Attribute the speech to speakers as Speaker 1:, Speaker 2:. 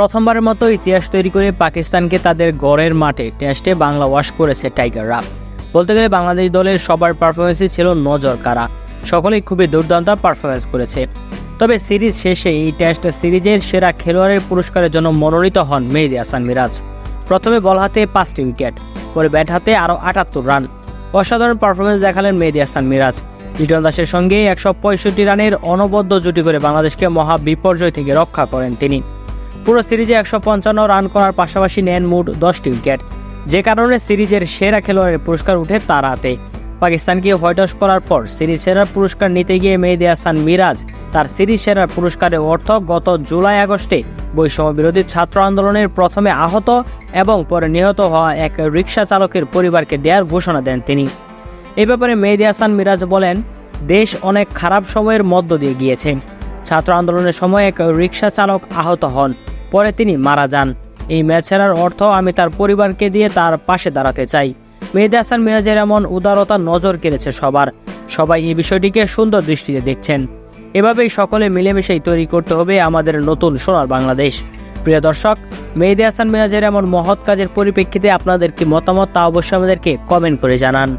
Speaker 1: প্রথমবারের মতো ইতিহাস তৈরি করে পাকিস্তানকে তাদের গড়ের মাঠে টেস্টে বাংলা ওয়াশ করেছে টাইগাররা। বলতে গেলে বাংলাদেশ দলের সবার পারফরমেন্সই ছিল নজর কারা সকলেই খুবই দুর্দান্ত পারফরমেন্স করেছে। তবে সিরিজ শেষে এই টেস্ট সিরিজের সেরা খেলোয়াড়ের পুরস্কারের জন্য মনোনীত হন মেহেদি হাসান মিরাজ। প্রথমে বল হাতে পাঁচটি উইকেট, পরে ব্যাট হাতে আরও আটাত্তর রান। অসাধারণ পারফরমেন্স দেখালেন মেহেদি হাসান মিরাজ। লিটন দাসের সঙ্গে একশো পঁয়ষট্টি রানের অনবদ্য জুটি করে বাংলাদেশকে মহা বিপর্যয় থেকে রক্ষা করেন তিনি। পুরো সিরিজে একশো পঞ্চান্ন রান করার পাশাপাশি নেন মোট দশটি উইকেট। যে কারণে সিরিজের সেরা খেলোয়াড়ের পুরস্কার উঠে তার হাতে। পাকিস্তানকে হোয়াইট হাউস করার পর সিরিজ সেরার পুরস্কার নিতে গিয়ে মেহেদি হাসান মিরাজ তার সিরিজ সেরার পুরস্কারের অর্থ গত জুলাই আগস্টে বৈষম্য বিরোধী ছাত্র আন্দোলনের প্রথমে আহত এবং পরে নিহত হওয়া এক রিক্সা চালকের পরিবারকে দেওয়ার ঘোষণা দেন তিনি। এ ব্যাপারে মেহেদি হাসান মিরাজ বলেন, দেশ অনেক খারাপ সময়ের মধ্য দিয়ে গিয়েছে। ছাত্র আন্দোলনের সময় এক রিক্সা চালক আহত হন। পরে তিনি মারা যান। এই ম্যাচ ছাড়ার অর্থ আমি তার পরিবারকে দিয়ে তার পাশে দাঁড়াতে চাই। মেহেদি হাসান মিরাজের এমন উদারতা নজর কেড়েছে সবার। সবাই এই বিষয়টিকে সুন্দর দৃষ্টিতে দেখছেন। এভাবেই সকলে মিলেমিশেই তৈরি করতে হবে আমাদের নতুন সোনার বাংলাদেশ। প্রিয় দর্শক, মেহেদি হাসান মিরাজের এমন মহৎ কাজের পরিপ্রেক্ষিতে আপনাদের কি মতামত তা অবশ্যই আমাদেরকে কমেন্ট করে জানান।